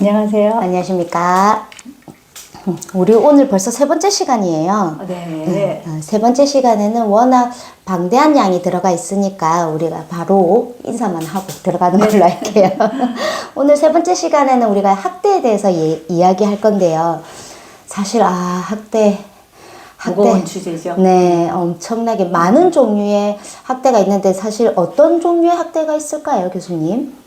안녕하세요. 안녕하십니까. 우리 오늘 벌써 세 번째 시간이에요. 네. 어, 세 번째 시간에는 워낙 방대한 양이 들어가 있으니까 우리가 바로 인사만 하고 들어가는 걸로 할게요. 오늘 세 번째 시간에는 우리가 학대에 대해서 예- 이야기할 건데요. 사실 아 학대 무거운 주제죠. 네, 엄청나게 많은 종류의 학대가 있는데 사실 어떤 종류의 학대가 있을까요, 교수님?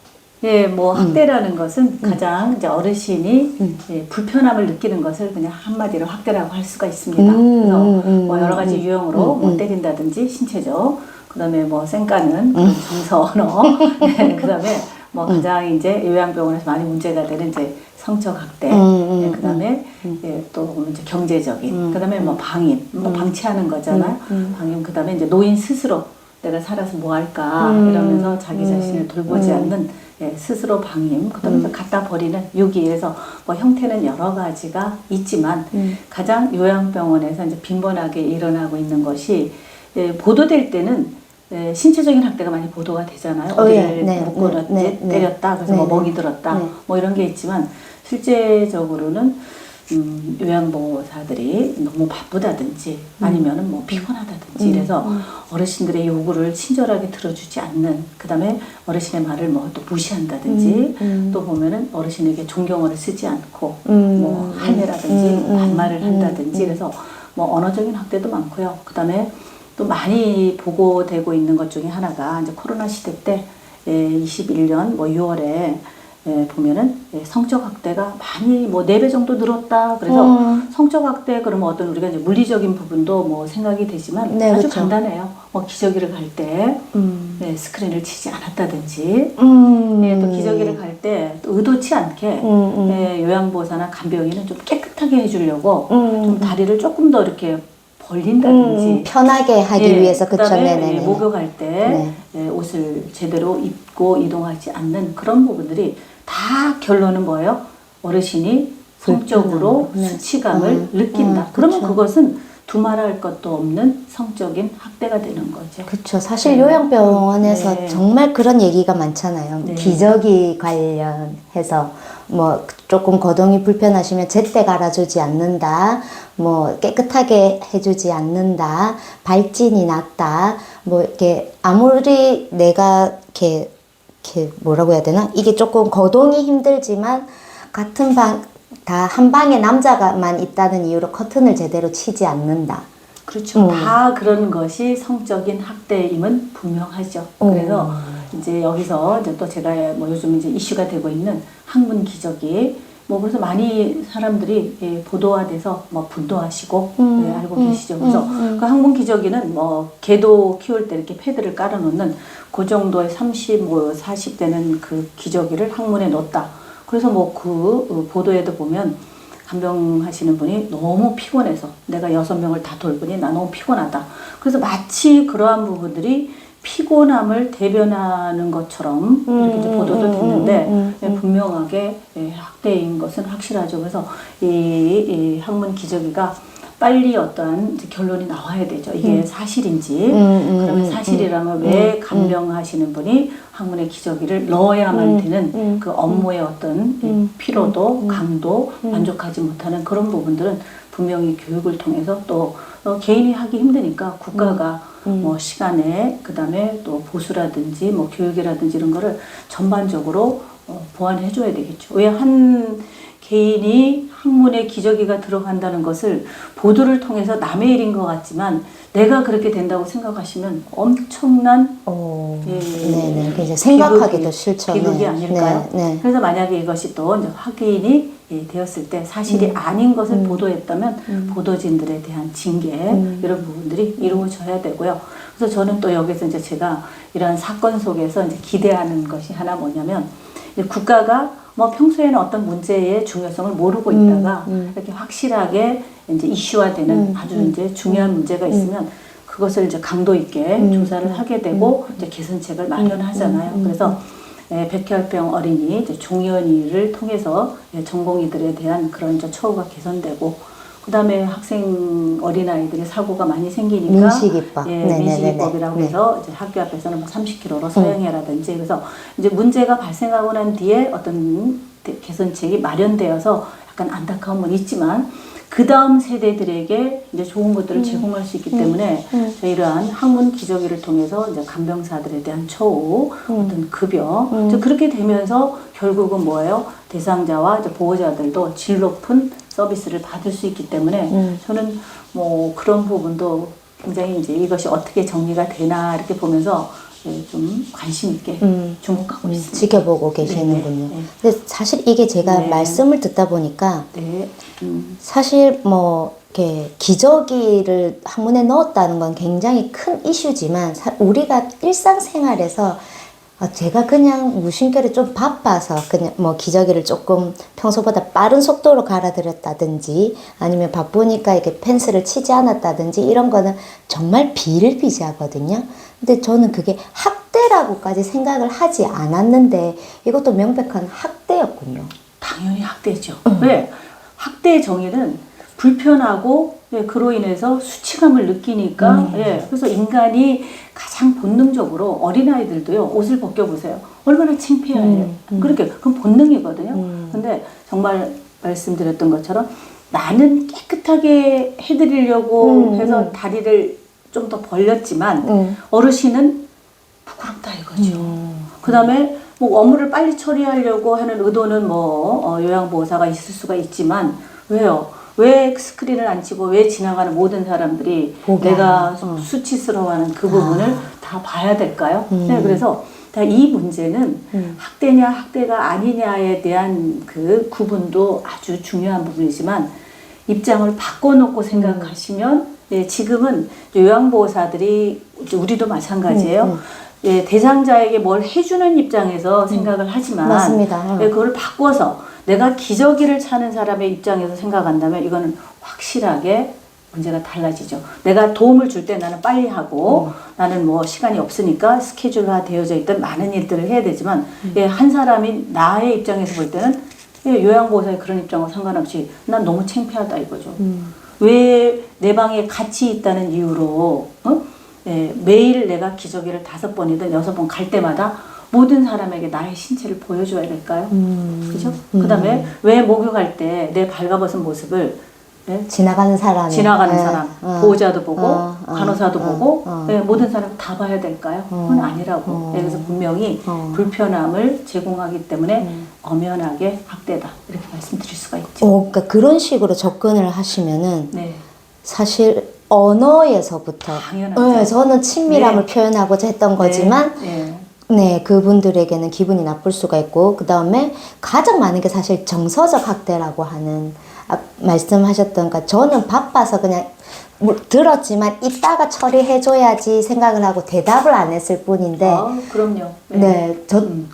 예, 뭐 음. 학대라는 것은 가장 이제 어르신이 예, 불편함을 느끼는 것을 그냥 한마디로 학대라고 할 수가 있습니다. 음, 그래서 음, 음, 뭐 여러 가지 음, 유형으로 음, 뭐 음. 때린다든지 신체적, 그다음에 뭐 쌩까는 그런 정서 언어, 네, 그다음에 뭐 음. 가장 이제 요양병원에서 많이 문제가 되는 이제 성적 학대, 음, 음, 네, 그다음에 예, 또 보면 이제 경제적인, 그다음에 뭐 방임, 뭐 방치하는 거잖아요. 방임, 그다음에 이제 노인 스스로 내가 살아서 뭐 할까 음, 이러면서 자기 자신을 돌보지 음. 않는 예, 스스로 방임, 그다음에 또 갖다 버리는 유기에서 뭐 형태는 여러 가지가 있지만 음. 가장 요양병원에서 이제 빈번하게 일어나고 있는 것이 예, 보도될 때는 예, 신체적인 학대가 많이 보도가 되잖아요. 어, 예. 어디를 네, 묶어놨지, 네, 네, 때렸다, 그래서 네, 뭐 네. 먹이 들었다, 네. 뭐 이런 게 있지만 실제적으로는 음, 요양보호사들이 너무 바쁘다든지 아니면은 뭐 피곤하다든지 이래서 어르신들의 요구를 친절하게 들어주지 않는 그다음에 어르신의 말을 뭐 또 무시한다든지 또 보면은 어르신에게 존경어를 쓰지 않고 음, 뭐 할매라든지 음, 음, 반말을 음, 한다든지 그래서 뭐 언어적인 학대도 많고요. 그다음에 또 많이 보고되고 있는 것 중에 하나가 이제 코로나 시대 때 예, 21년 뭐 6월에 예, 보면은 예, 성적 학대가 많이 뭐 네 배 정도 늘었다. 그래서 음. 성적 학대 그러면 어떤 우리가 이제 물리적인 부분도 뭐 생각이 되지만 네, 아주 그쵸. 간단해요. 뭐 기저귀를 갈 때 음. 네, 스크린을 치지 않았다든지 음. 예, 또 기저귀를 갈 때 의도치 않게 음, 음. 예, 요양보호사나 간병인은 좀 깨끗하게 해주려고 음, 좀 다리를 조금 더 이렇게 벌린다든지 음, 편하게 하기 예, 위해서 그쵸 그다음에 네네네. 예, 목욕할 때 네. 예, 옷을 제대로 입고 이동하지 않는 그런 부분들이 다 결론은 뭐예요? 어르신이 성적으로 네. 수치감을 음, 느낀다. 음, 그러면 그쵸. 그것은 두말할 것도 없는 성적인 학대가 되는 거죠. 그렇죠. 사실 네. 요양병원에서 네. 정말 그런 얘기가 많잖아요. 네. 기저귀 관련해서 뭐 조금 거동이 불편하시면 제때 갈아주지 않는다. 뭐 깨끗하게 해주지 않는다. 발진이 낮다. 뭐 이렇게 아무리 내가 이렇게 이렇게 뭐라고 해야 되나? 이게 조금 거동이 힘들지만 같은 방 다 한 방에 남자가만 있다는 이유로 커튼을 제대로 치지 않는다. 그렇죠. 음. 다 그런 것이 성적인 학대임은 분명하죠. 그래서 음. 이제 여기서 이제 또 제가 뭐 요즘 이제 이슈가 되고 있는 항문 기저귀 뭐 그래서 많이 사람들이 예, 보도화돼서 뭐 분노하시고 음, 예, 알고 음, 계시죠. 그래서 음, 음. 그 항문 기저귀는 뭐 개도 키울 때 이렇게 패드를 깔아놓는 그 정도의 30, 뭐 40대는 그 기저귀를 항문에 넣었다. 그래서 뭐 그 보도에도 보면 간병하시는 분이 너무 피곤해서 내가 여섯 명을 다 돌보니 나 너무 피곤하다. 그래서 마치 그러한 부분들이 피곤함을 대변하는 것처럼 이렇게 이제 음, 보도도 음, 됐는데 음, 예, 분명하게 예, 학대인 것은 확실하죠. 그래서 이, 이 학문 기저귀가 빨리 이제 결론이 나와야 되죠. 이게 사실인지. 음, 음, 그러면 음, 사실이라면 왜 간병하시는 분이 학문의 기저귀를 넣어야만 음, 되는 음, 그 업무의 어떤 이 음, 피로도, 강도 만족하지 못하는 그런 부분들은 분명히 교육을 통해서 또 어, 개인이 하기 힘드니까 국가가 음. 뭐 시간에 그다음에 또 보수라든지 뭐 교육이라든지 이런 거를 전반적으로 어, 보완해 줘야 되겠죠. 왜 한 개인이 학문에 기저귀가 들어간다는 것을 보도를 통해서 남의 일인 것 같지만 내가 그렇게 된다고 생각하시면 엄청난 오, 예, 네네. 이제 생각하기도 싫죠. 비극이 네. 아닐까요? 네, 네. 그래서 만약에 이것이 또 예, 되었을 때 사실이 아닌 것을 보도했다면 보도진들에 대한 징계 이런 부분들이 이루어져야 되고요. 그래서 저는 또 여기서 이제 제가 이런 사건 속에서 이제 기대하는 것이 하나 뭐냐면 국가가 뭐 평소에는 어떤 문제의 중요성을 모르고 있다가 이렇게 확실하게 이제 이슈화되는 아주 이제 중요한 문제가 있으면 그것을 이제 강도 있게 조사를 하게 되고 이제 개선책을 마련하잖아요. 그래서 예, 백혈병 어린이 이제 종연이를 통해서 예, 전공의들에 대한 그런 처우가 개선되고 그다음에 학생 어린 아이들의 사고가 많이 생기니까 민식이법. 예, 네네네네. 민식이법이라고 네. 해서 이제 학교 앞에서는 뭐 30km로 서행해라든지 그래서 이제 문제가 발생하고 난 뒤에 어떤 대- 개선책이 마련되어서 약간 안타까움은 있지만 그 다음 세대들에게 이제 좋은 것들을 음. 제공할 수 있기 때문에 저희 이러한 학문 기저귀를 통해서 이제 간병사들에 대한 처우, 음. 어떤 급여, 이제 그렇게 되면서 결국은 뭐예요? 대상자와 이제 보호자들도 질 높은 서비스를 받을 수 있기 때문에 음. 저는 뭐 그런 부분도 굉장히 이제 이것이 어떻게 정리가 되나 이렇게 보면서 예, 좀 관심 있게 음. 주목하고 음, 있습니다. 지켜보고 계시는군요. 네, 네. 근데 사실 이게 제가 네. 말씀을 듣다 보니까 네, 음, 사실 뭐 이렇게 기저귀를 학문에 넣었다는 건 굉장히 큰 이슈지만 사- 우리가 일상생활에서 아, 제가 그냥 무심결에 좀 바빠서 그냥 뭐 기저귀를 조금 평소보다 빠른 속도로 갈아들였다든지 아니면 바쁘니까 이렇게 펜스를 치지 않았다든지 이런 거는 정말 비일비재하거든요. 근데 저는 그게 학대라고까지 생각을 하지 않았는데 이것도 명백한 학대였군요. 당연히 학대죠. 왜? 학대의 정의는 불편하고 예, 그로 인해서 수치감을 느끼니까 예, 그래서 인간이 가장 본능적으로 어린아이들도요 옷을 벗겨보세요. 얼마나 창피해요 그렇게 그건 본능이거든요. 근데 정말 말씀드렸던 것처럼 나는 깨끗하게 해드리려고 음, 해서 다리를 좀 더 벌렸지만 음. 어르신은 부끄럽다 이거죠. 그 다음에 뭐 업무를 빨리 처리하려고 하는 의도는 뭐 어, 요양보호사가 있을 수가 있지만 왜요? 왜 스크린을 안 치고 왜 지나가는 모든 사람들이 보게 내가 어. 수치스러워하는 그 부분을 아. 다 봐야 될까요? 음. 네, 그래서 다이 문제는 음. 학대냐 학대가 아니냐에 대한 그 구분도 아주 중요한 부분이지만 입장을 바꿔놓고 생각하시면 예, 지금은 요양보호사들이 우리도 마찬가지예요. 음, 음. 예, 대상자에게 뭘 해주는 입장에서 생각을 하지만 맞습니다. 어. 예, 그걸 바꿔서 내가 기저귀를 차는 사람의 입장에서 생각한다면 이거는 확실하게 문제가 달라지죠. 내가 도움을 줄 때 나는 빨리 하고 나는 뭐 시간이 없으니까 스케줄화 되어져 있던 많은 일들을 해야 되지만 예, 한 사람이 나의 입장에서 볼 때는 예, 요양보호사의 그런 입장과 상관없이 난 너무 창피하다 이거죠. 왜내 방에 같이 있다는 이유로 어? 예, 매일 내가 기저귀를 다섯 번이든 여섯 번 갈 때마다 모든 사람에게 나의 신체를 보여줘야 될까요? 그죠? 그 다음에 왜 목욕할 때 내 발가벗은 모습을 예? 지나가는 사람 지나가는 사람, 보호자도 보고, 어, 어, 간호사도 어, 보고, 어. 예, 모든 사람 다 봐야 될까요? 그건 아니라고. 어. 예, 그래서 분명히 어. 음. 불편함을 제공하기 때문에 엄연하게 학대다 이렇게 말씀드릴 수가 있죠. 어, 그러니까 그런 식으로 접근을 하시면은 네, 사실 언어에서부터. 네, 저는 친밀함을 네. 표현하고자 했던 거지만 네, 네, 그분들에게는 기분이 나쁠 수가 있고 그 다음에 가장 많은 게 사실 정서적 학대라고 하는 아, 말씀하셨던 그 저는 바빠서 그냥 물- 들었지만 이따가 처리해줘야지 생각을 하고 대답을 안 했을 뿐인데 아, 그럼요. 네, 저 음.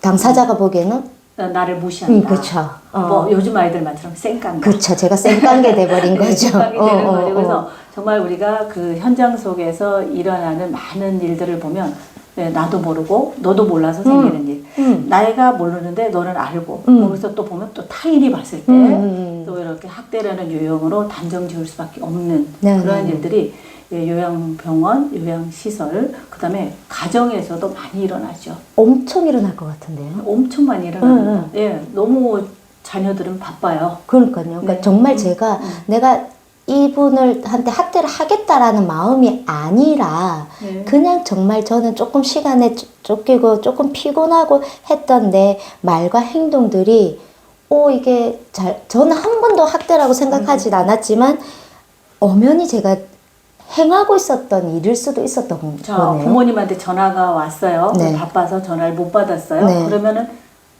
당사자가 보기에는 나- 나를 무시한다. 음, 그쵸. 어. 뭐 요즘 아이들 말처럼 쌩깡다. 그쵸 제가 쌩깡게 돼버린 거죠. 생각이 어, 되는 어, 거죠. 어. 그래서 정말 우리가 그 현장 속에서 일어나는 많은 일들을 보면 네, 나도 모르고 너도 몰라서 생기는 일. 음. 나이가 모르는데 너는 알고. 음. 거기서 또 보면 또 타인이 봤을 때 음, 음, 또 이렇게 학대라는 유형으로 단정 지을 수밖에 없는 네, 그러한 네, 네. 일들이 예, 요양병원, 요양시설, 그 다음에 가정에서도 많이 일어나죠. 엄청 일어날 것 같은데요. 엄청 많이 일어납니다. 응, 예, 너무 자녀들은 바빠요. 그러니까요. 그러니까 네. 정말 제가 내가 이분을 한테 학 대를 하겠다라는 마음이 아니라 네. 그냥 정말 저는 조금 시간에 쫓- 쫓기고 조금 피곤하고 했던 내 말과 행동들이 오 이게 잘 저는 한 번도 학대라고 생각하진 음. 않았지만 엄연히 제가 행하고 있었던 일일 수도 있었던 자, 거네요. 부모님한테 전화가 왔어요. 네. 바빠서 전화를 못 받았어요. 네. 그러면은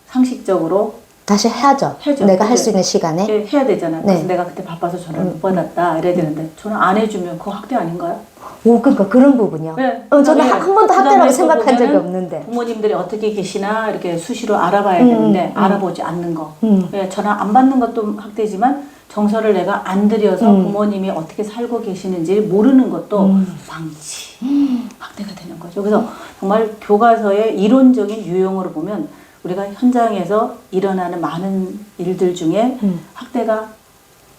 상식적으로 다시 해야죠. 해야죠. 내가 할 네. 수 있는 시간에. 예, 해야 되잖아요. 네. 음. 그래서 내가 그때 바빠서 전화를 못 받았다 이래야 되는데 전화 안 해주면 그거 학대 아닌가요? 오, 그러니까 그런 부분요. 네. 어, 저는 한, 한 번도 학대라고 또 생각한 적이 없는데. 부모님들이 어떻게 계시나 이렇게 수시로 알아봐야 음, 되는데 음. 알아보지 않는 거. 음. 예, 전화 안 받는 것도 학대지만 정서를 내가 안 들여서 음. 부모님이 어떻게 살고 계시는지 모르는 것도 음. 방치, 학대가 되는 거죠. 그래서 정말 교과서의 이론적인 유형으로 보면 우리가 현장에서 일어나는 많은 일들 중에 음. 학대가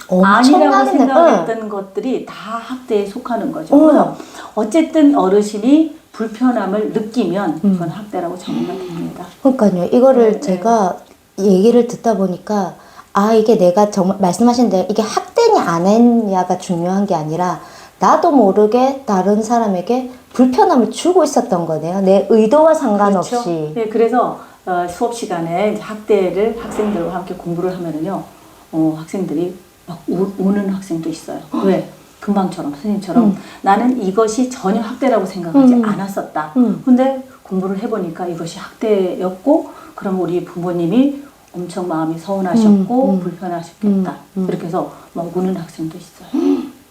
아니라고 엄청나게 생각했던 것들이 다 학대에 속하는 거죠. 응. 그래서 어쨌든 어르신이 불편함을 느끼면 그건 학대라고 정의가 됩니다. 그러니까요. 이거를 네, 제가 얘기를 듣다 보니까 아 이게 내가 정말 말씀하신 대로 이게 학대냐 안 했냐가 중요한 게 아니라 나도 모르게 다른 사람에게 불편함을 주고 있었던 거네요. 내 의도와 상관없이. 그렇죠? 네, 그래서 어, 수업 시간에 학대를 학생들과 함께 공부를 하면은요, 어, 학생들이 막 우, 우는 학생도 있어요. 왜? 금방처럼 선생님처럼 음. 나는 이것이 전혀 학대라고 생각하지 음. 않았었다. 음. 근데 공부를 해보니까 이것이 학대였고, 그럼 우리 부모님이 엄청 마음이 서운하셨고 음, 음. 불편하셨겠다. 음, 음. 그렇게 해서 막 우는 학생도 있어요.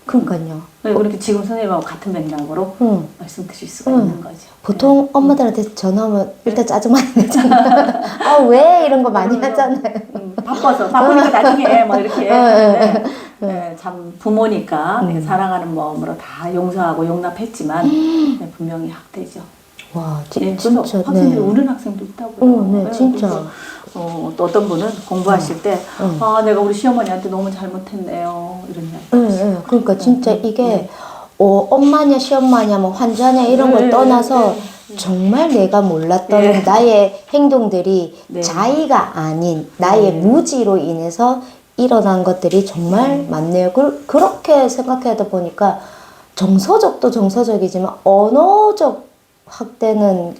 그러니까요. 네, 그렇게 지금 선생님하고 같은 맥락으로 응. 말씀드릴 수가 음. 있는 거죠. 보통 엄마들한테 전화하면 일단 짜증 많이 내잖아요. 아, 왜? 이런 거 많이. 하잖아요. 음, 바빠서 바쁘니까 나중에 뭐 이렇게 어, 하는데 네, 참 부모니까 음. 네, 사랑하는 마음으로 다 용서하고 용납했지만 네, 분명히 학대죠. 와, 지, 네, 진짜. 학생들이 네. 우는 학생도 있다고요. 어, 네, 진짜. 어, 또 어떤 분은 공부하실 때 음. 아, 내가 우리 시어머니한테 너무 잘못했네요. 이런 이야기. 네, 네. 그러니까 진짜 네. 이게 네. 어, 엄마냐 시엄마냐 뭐 환자냐 이런 걸 네, 떠나서 네, 정말 내가 몰랐던 네. 나의 행동들이 네. 자의가 아닌 나의 네. 무지로 인해서 일어난 것들이 정말 많네요. 그, 그렇게 생각하다 보니까 정서적도 정서적이지만 언어적 학대는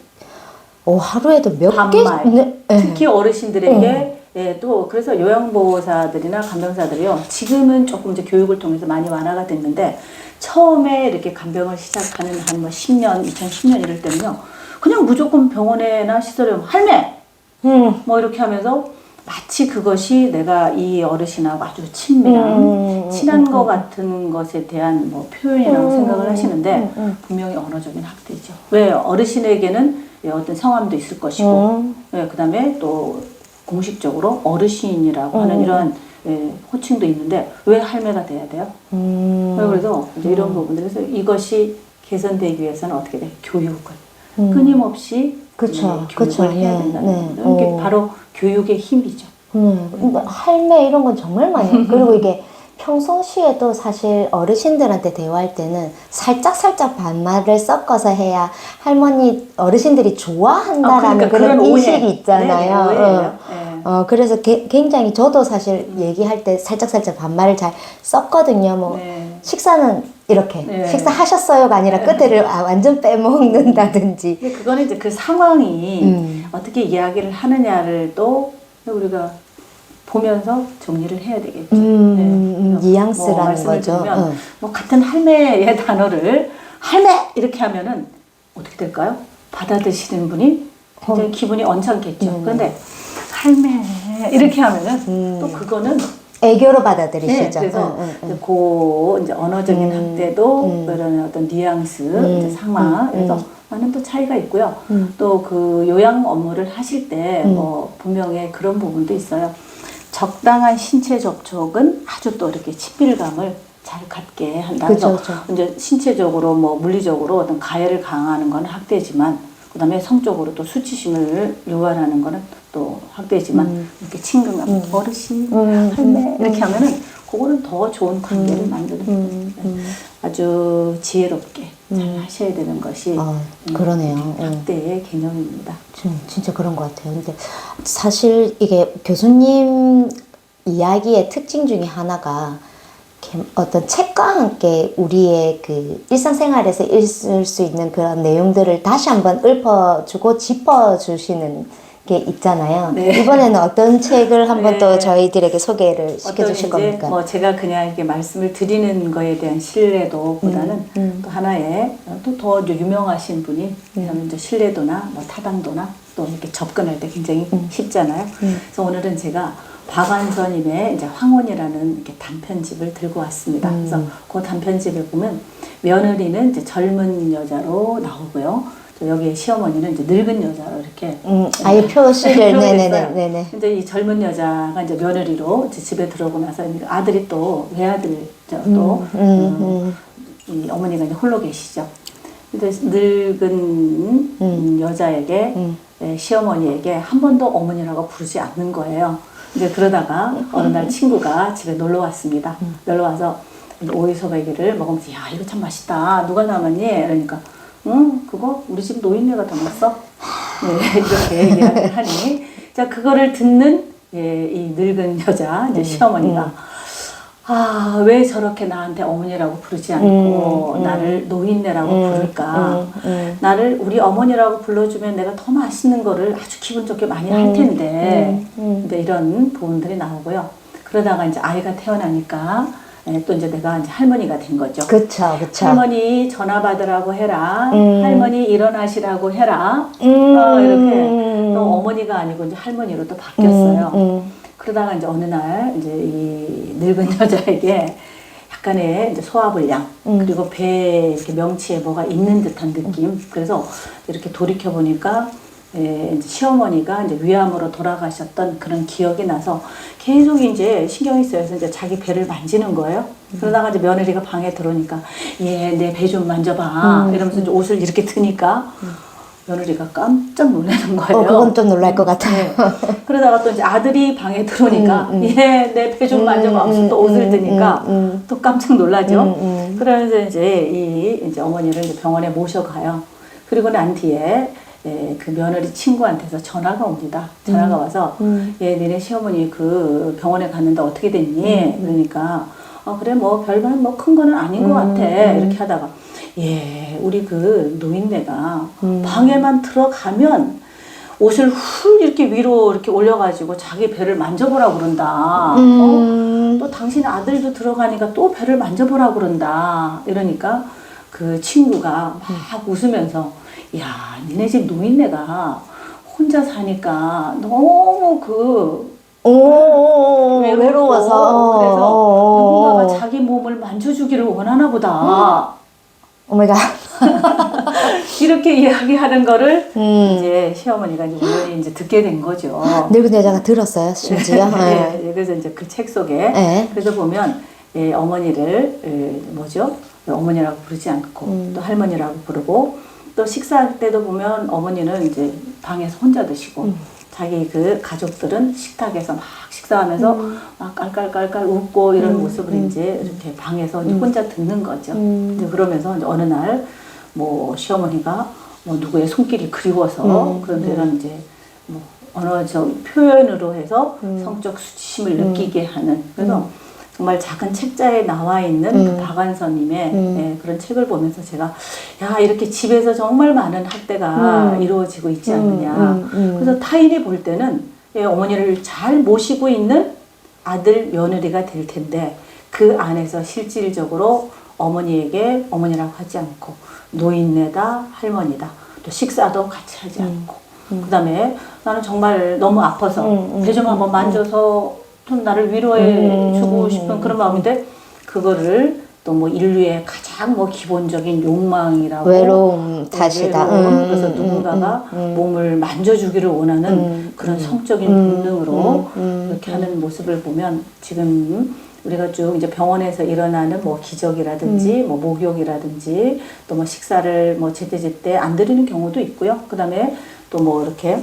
어, 하루에도 몇 개? 반말. 네, 네. 특히 어르신들에게 예, 또 그래서 요양보호사들이나 간병사들이요 지금은 조금 이제 교육을 통해서 많이 완화가 됐는데 처음에 이렇게 간병을 시작하는 한 뭐 10년, 2010년 이럴 때는요 그냥 무조건 병원에나 시설에 할매 음. 뭐 이렇게 하면서 마치 그것이 내가 이 어르신하고 아주 친밀한 음, 친한 음, 것 음. 같은 것에 대한 뭐 표현이라고 음, 생각을 하시는데 음, 음. 분명히 언어적인 학대죠. 왜 어르신에게는 예, 어떤 성함도 있을 것이고 음. 예, 그다음에 또 공식적으로 어르신이라고 하는 음. 이러한 예, 호칭도 있는데 왜 할매가 돼야 돼요? 음. 그래서 이제 이런 부분들 그래서 이것이 개선되기 위해서는 어떻게 돼? 교육을 음. 끊임없이 그쵸, 예, 교육을 그쵸. 해야 네, 된다는 네. 거. 이게 어. 바로 교육의 힘이죠. 음, 근데 할매 이런 건 정말 많이. 그리고 이게 평상시에도 사실 어르신들한테 대화할 때는 살짝 살짝 반말을 섞어서 해야 할머니 어르신들이 좋아한다라는 아, 그러니까 그런. 인식이 있잖아요. 네, 네. 어. 네. 어, 그래서 게- 굉장히 저도 사실 얘기할 때 살짝 살짝 반말을 잘 썼거든요. 뭐 네. 식사는 이렇게 네. 식사하셨어요가 아니라 끝을 아, 완전 빼먹는다든지. 근데 그거는 이제 그 상황이 음. 어떻게 이야기를 하느냐를 또 우리가 보면서 정리를 해야 되겠죠. 음, 네. 음, 그래서 뉘앙스라는 뭐 말씀을 거죠. 드리면 응. 뭐 같은 할매의 단어를 할매 이렇게 하면은 어떻게 될까요? 받아들이시는 분이 굉장히 기분이 언짢겠죠. 어. 네네. 그런데 할매 이렇게 하면은 음. 또 그거는 애교로 네, 받아들이시죠. 그래서 응, 응, 응. 이제 그 이제 언어적인 음, 학대도 음. 그런 어떤 뉘앙스, 음, 상황 음, 그래서 음. 많은 또 차이가 있고요. 음. 또그 요양 업무를 하실 때 음. 뭐 분명히 그런 부분도 있어요. 적당한 신체 접촉은 아주 또 이렇게 친밀감을 잘 갖게 한다. 그래서 그죠. 이제 신체적으로 뭐 물리적으로 어떤 가해를 강화하는 건 학대지만 그다음에 성적으로 또 수치심을 유발하는 거는 또 학대지만 음. 이렇게 친근감, 음. 어르신, 음, 할매 음, 이렇게 음. 하면은 그거는 더 좋은 관계를 음, 만드는 음, 거예요. 음. 아주 지혜롭게 잘 음. 하셔야 되는 것이 아, 음, 그러네요. 응. 학대의 개념입니다. 진- 진짜 그런 것 같아요. 근데 사실 이게 교수님 이야기의 특징 중에 하나가 어떤 책과 함께 우리의 그 일상생활에서 있을 수 있는 그런 내용들을 다시 한번 읊어주고 짚어주시는 게 있잖아요. 네. 이번에는 어떤 책을 한번 네. 또 저희들에게 소개를 시켜주실 겁니까? 뭐 제가 그냥 이렇게 말씀을 드리는 거에 대한 신뢰도보다는 음, 음. 또 하나의 또 더 유명하신 분이 음. 그다음에 이제 신뢰도나 뭐 타당도나 또 이렇게 접근할 때 굉장히 음. 쉽잖아요. 그래서 오늘은 제가 박완서님의 이제 황혼이라는 이렇게 단편집을 들고 왔습니다. 음. 그래서 그 단편집에 보면 며느리는 이제 젊은 여자로 나오고요. 또 여기에 시어머니는 이제 늙은 여자로 이렇게 음, 아예 표시를 네네네 했어요. 네네. 근데 이 젊은 여자가 이제 며느리로 이제 집에 들어오고 나서 이제 아들이 또 외아들 저또 음, 음, 음, 이 어머니가 이제 홀로 계시죠. 근데 늙은 음, 여자에게 음. 예, 시어머니에게 한 번도 어머니라고 부르지 않는 거예요. 이제 그러다가 어느 날 친구가 집에 놀러 왔습니다. 놀러 와서 오이소박이를 먹으면서 야 이거 참 맛있다. 누가 남았니? 그러니까 응 그거 우리 집 노인네가 담았어. 네, 이렇게 얘기를 하니 자 그거를 듣는 예, 이 늙은 여자 이제 시어머니가 아왜 저렇게 나한테 어머니라고 부르지 않고 나를 노인네라고 부를까? 나를 우리 어머니라고 불러주면 내가 더 맛있는 거를 아주 기분 좋게 많이 할 텐데 근데 이런 부분들이 나오고요. 그러다가 이제 아이가 태어나니까 예, 또 이제 내가 이제 할머니가 된 거죠. 그쵸, 그쵸. 할머니 전화 받으라고 해라. 음. 할머니 일어나시라고 해라. 음. 어, 이렇게 또 어머니가 아니고 이제 할머니로 또 바뀌었어요. 음, 그러다가 이제 어느 날 이제 이 늙은 여자에게 약간의 이제 소화불량 음. 그리고 배에 이렇게 명치에 뭐가 있는 듯한 느낌. 그래서 이렇게 돌이켜 보니까 예, 이제 시어머니가 이제 위암으로 돌아가셨던 그런 기억이 나서 계속 이제 신경이 쓰여서 이제 자기 배를 만지는 거예요. 그러다가 이제 며느리가 방에 들어오니까 얘 내 배 좀 만져봐 이러면서 이제 옷을 이렇게 드니까 며느리가 깜짝 놀라는 거예요. 어, 그건 좀 놀랄 것 같아요. 네. 그러다가 또 이제 아들이 방에 들어오니까 음, 얘내 배 좀 만져봐 하면서 또 옷을 드니까 음, 또 깜짝 놀라죠. 음, 음. 그러면서 이제 이 이제 어머니를 이제 병원에 모셔가요. 그리고 난 뒤에 예, 그 며느리 친구한테서 전화가 옵니다. 전화가 음. 와서 얘 니네 시어머니 그 병원에 갔는데 어떻게 됐니? 음. 그러니까 어 그래 뭐 별반 뭐 큰 거는 아닌 것 음, 같아 이렇게 하다가 예 우리 그 노인네가 음. 방에만 들어가면 옷을 훌 이렇게 위로 이렇게 올려가지고 자기 배를 만져보라고 그런다. 어? 음. 또 당신 아들도 들어가니까 또 배를 만져보라고 그런다. 이러니까 그 친구가 막 웃으면서 야, 니네 집 노인네가 혼자 사니까 너무 그 오, 외롭고 외로워서. 그래서 어, 누군가가. 자기 몸을 만져주기를 원하나 보다. 오마이갓. 이렇게 이야기하는 거를 음. 이제 시어머니가 이제 우연히 이제 듣게 된 거죠. 늙은 여자가 들었어요, 심지어. 네. 네, 그래서 이제 그 책 속에 네. 그래서 보면 예, 어머니를 예, 뭐죠? 어머니라고 부르지 않고 음. 또 할머니라고 부르고 또 식사할 때도 보면 어머니는 이제 방에서 혼자 드시고 음. 자기 그 가족들은 식탁에서 막 식사하면서 음. 막 깔깔깔깔 웃고 이런 모습을 이제 이렇게 방에서 이제 혼자 듣는 거죠. 음. 그러면서 어느 날 뭐 시어머니가 뭐 누구의 손길이 그리워서 음. 그런 데는 이제 뭐 언어적 표현으로 해서 음. 성적 수치심을 느끼게 하는 그래서 정말 작은 책자에 나와 있는 음. 그 박완서님의 음. 예, 그런 책을 보면서 제가 야 이렇게 집에서 정말 많은 학대가 음. 이루어지고 있지 음, 않느냐 음, 음. 그래서 타인이 볼 때는 예, 어머니를 잘 모시고 있는 아들 며느리가 될 텐데 그 안에서 실질적으로 어머니에게 어머니라고 하지 않고 노인네다 할머니다 또 식사도 같이 하지 않고 그다음에 나는 정말 너무 아파서 음, 음, 배좀 한번 만져서 좀 나를 위로해 음, 주고 음, 싶은 그런 마음인데 그거를 또 뭐 인류의 가장 뭐 기본적인 욕망이라고 외로움 탓이다. 외로움, 음, 그래서 음, 누군가가 음, 음. 몸을 만져주기를 원하는 음, 그런 성적인 음, 본능으로 이렇게 하는 모습을 보면 지금 우리가 쭉 이제 병원에서 일어나는 뭐 기적이라든지 음. 뭐 목욕이라든지 또 뭐 식사를 뭐 제때 제때 안 드리는 경우도 있고요. 그 다음에 또 뭐 이렇게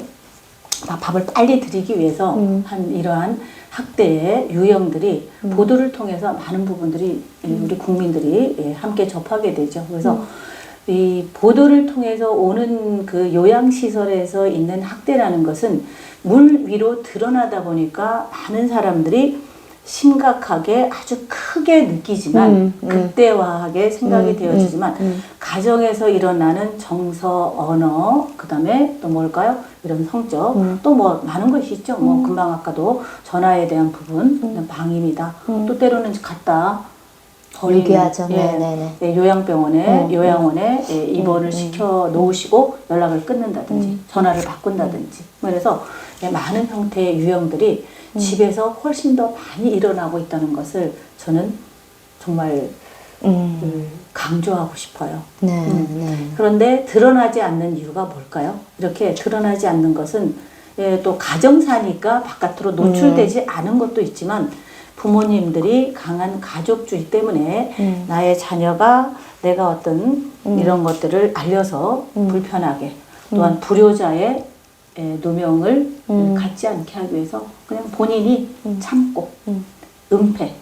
막 밥을 빨리 드리기 위해서 음. 한 이러한 학대의 유형들이 보도를 통해서 많은 부분들이 이 우리 국민들이 예, 함께 접하게 되죠. 그래서 이 보도를 통해서 오는 그 요양시설에서 있는 학대라는 것은 물 위로 드러나다 보니까 많은 사람들이 심각하게 아주 크게 느끼지만 음, 음. 극대화하게 생각이 음, 되어지지만 음, 음. 가정에서 일어나는 정서, 언어, 그 다음에 또 뭘까요? 이런 성적, 음. 또뭐 많은 것이 있죠. 뭐 금방 아까도 전화에 대한 부분, 그다음 방임이다. 또 때로는 버리는, 음. 유기하죠. 예, 네네네. 예, 요양병원에, 음, 요양원에 예, 입원을 시켜 놓으시고 연락을 끊는다든지 음. 전화를 바꾼다든지. 뭐 그래서 예, 많은 형태의 유형들이 음. 집에서 훨씬 더 많이 일어나고 있다는 것을 저는 정말 음. 음, 강조하고 싶어요. 네, 음. 네. 그런데 드러나지 않는 이유가 뭘까요? 이렇게 드러나지 않는 것은 예, 또 가정사니까 바깥으로 노출되지 음. 않은 것도 있지만 부모님들이 강한 가족주의 때문에 음. 나의 자녀가 내가 어떤 이런 것들을 알려서 음. 불편하게 또한 불효자의 예, 누명을 음. 갖지 않게 하기 위해서 그냥 본인이 참고 음. 은폐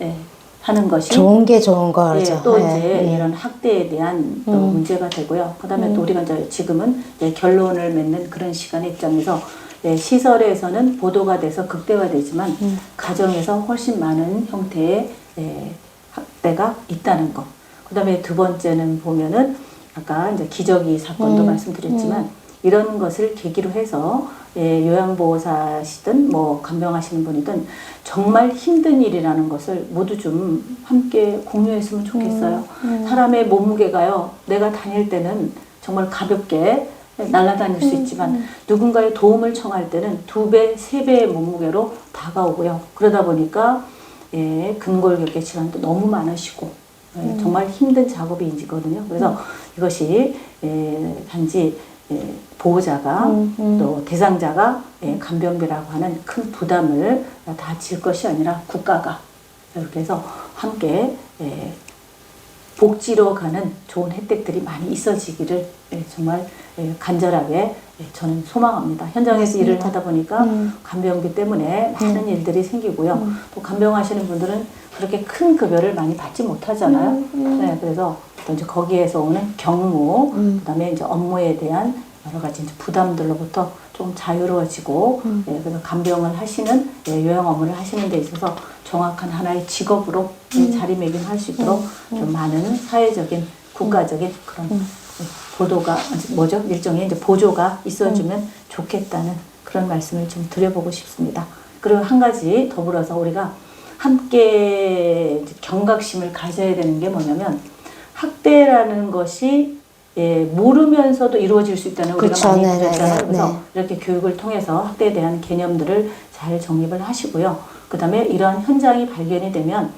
예, 하는 것이 좋은 게 좋은 거죠. 예, 또 예, 이제 예. 이런 학대에 대한 또 음. 문제가 되고요. 그다음에 또 우리가 이제 지금은 이제 결론을 맺는 그런 시간의 입장에서 예, 시설에서는 보도가 돼서 극대화되지만 음. 가정에서 훨씬 많은 형태의 예, 학대가 있다는 것. 그다음에 두 번째는 보면은 아까 이제 기저귀 사건도 음. 말씀드렸지만 이런 것을 계기로 해서 예, 요양보호사시든 뭐 간병하시는 분이든 정말 힘든 일이라는 것을 모두 좀 함께 공유했으면 좋겠어요. 사람의 몸무게가요, 내가 다닐 때는 정말 가볍게 날아다닐 수 있지만 누군가의 도움을 청할 때는 두 배, 세 배의 몸무게로 다가오고요. 그러다 보니까 예, 근골격계 질환도 너무 많으시고 예, 정말 힘든 작업이 이거든요. 그래서 이것이 예, 단지 예, 보호자가 음, 음. 또 대상자가 예, 간병비라고 하는 큰 부담을 다 질 것이 아니라 국가가 이렇게 해서 함께 예, 복지로 가는 좋은 혜택들이 많이 있어지기를 예, 정말 예, 간절하게 예, 저는 소망합니다. 현장에서 일을 하다 보니까 음. 간병비 때문에 많은 일들이 생기고요. 또 간병하시는 분들은 그렇게 큰 급여를 많이 받지 못하잖아요. 음, 네, 그래서 또 이제 거기에서 오는 경무, 음. 그다음에 이제 업무에 대한 여러 가지 이제 부담들로부터 좀 자유로워지고, 음. 예, 그래서 간병을 하시는 예, 요양 업무를 하시는 데 있어서 정확한 하나의 직업으로 예, 음. 자리매김할 수 있도록 좀 많은 사회적인 국가적인 그런 음. 예, 보도가 뭐죠 일종의 이제 보조가 있어주면 좋겠다는 그런 말씀을 좀 드려보고 싶습니다. 그리고 한 가지 더불어서 우리가 함께 경각심을 가져야 되는 게 뭐냐면 학대라는 것이 예, 모르면서도 이루어질 수 있다는 우리가 그쵸, 많이 네, 네, 들었잖아요. 네, 그래서 네. 이렇게 교육을 통해서 학대에 대한 개념들을 잘 정립을 하시고요. 그 다음에 이러한 현장이 발견이 되면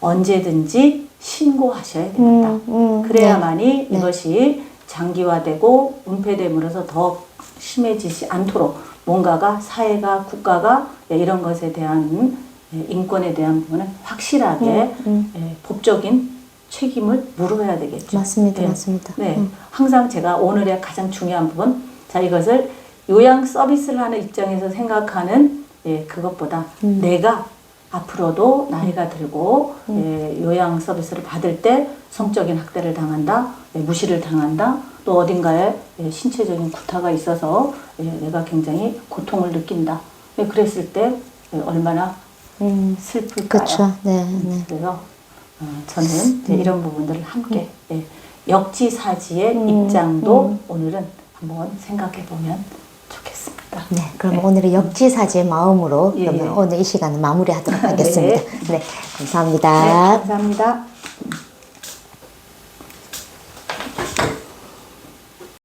언제든지 신고하셔야 됩니다. 음, 음, 그래야만이 네. 이것이 장기화되고 은폐됨으로써 더 심해지지 않도록 뭔가가 사회가 국가가 예, 이런 것에 대한 예, 인권에 대한 부분은 확실하게 음, 예, 법적인 책임을 물어야 되겠죠. 맞습니다, 예. 맞습니다. 네, 음. 항상 제가 오늘의 가장 중요한 부분, 자 이것을 요양 서비스를 하는 입장에서 생각하는 예, 그것보다 음. 내가 앞으로도 나이가 들고 예, 요양 서비스를 받을 때 성적인 학대를 당한다, 예, 무시를 당한다, 또 어딘가에 예, 신체적인 구타가 있어서 예, 내가 굉장히 고통을 느낀다. 예, 그랬을 때 예, 얼마나 음, 슬플까요? 그렇죠. 네, 네. 그래서 어, 저는 이제 이런 부분들을 함께 예, 역지사지의 음, 입장도 오늘은 한번 생각해 보면 좋겠습니다. 네, 그럼 오늘은 역지사지의 마음으로 예, 그러면 예. 오늘 이 시간을 마무리하도록 하겠습니다. 네, 네, 감사합니다. 감사합니다.